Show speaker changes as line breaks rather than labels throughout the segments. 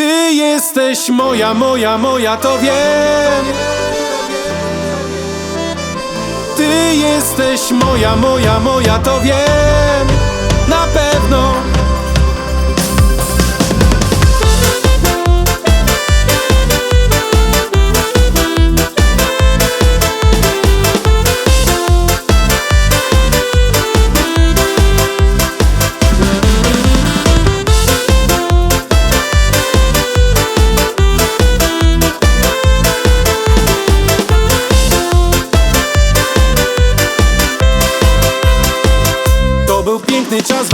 Ty jesteś moja, moja, moja, to wiem. Ty jesteś moja, moja, moja, to wiem. Na pewno.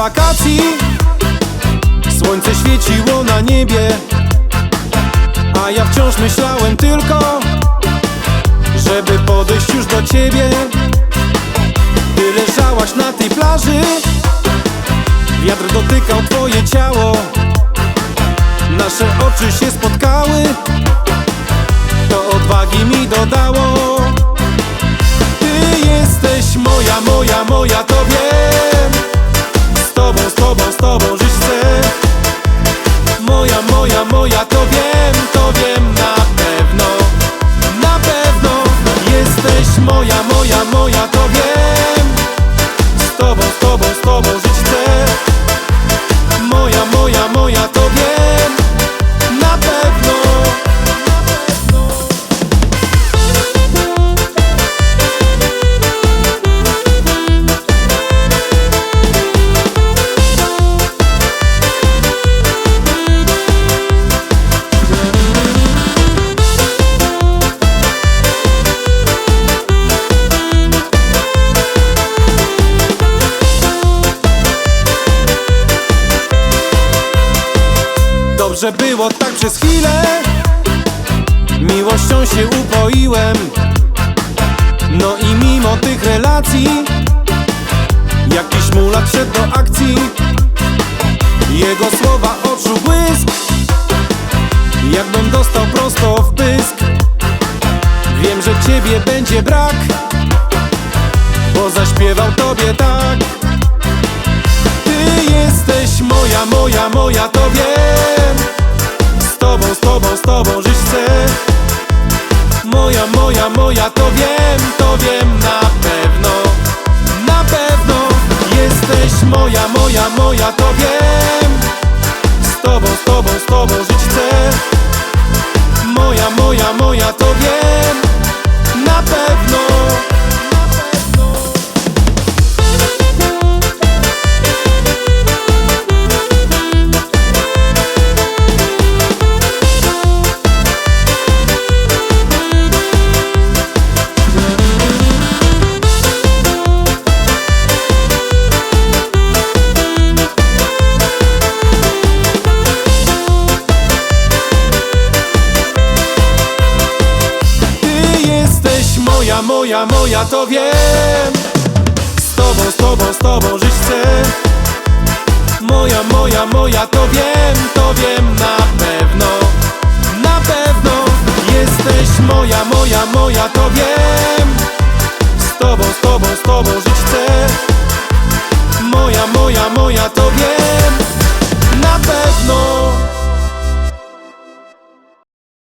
Wakacji. Słońce świeciło na niebie A ja wciąż myślałem tylko Żeby podejść już do ciebie. Ty leżałaś na tej plaży Wiatr dotykał twoje ciało. Nasze oczy się spotkały To odwagi mi dodało. Ty jesteś moja, moja, moja, Dobrze było tak przez chwilę. Miłością się upoiłem. No i mimo tych relacji Jakiś mulat szedł do akcji. Jego słowa oczu błysk. Jakbym dostał prosto w pysk. Wiem, że ciebie będzie brak Bo zaśpiewał tobie tak. Ty jesteś moja, moja, moja, to tobą, z tobą, z tobą żyć chcę. Moja, moja, moja, to wiem, to wiem moja, moja, moja, to wiem. Z tobą, z tobą, z tobą żyć chcę. Moja, moja, moja, to wiem, to wiem na pewno. Na pewno jesteś moja, moja, moja, to wiem. Z tobą, z tobą, z tobą żyć chcę. Moja, moja, moja,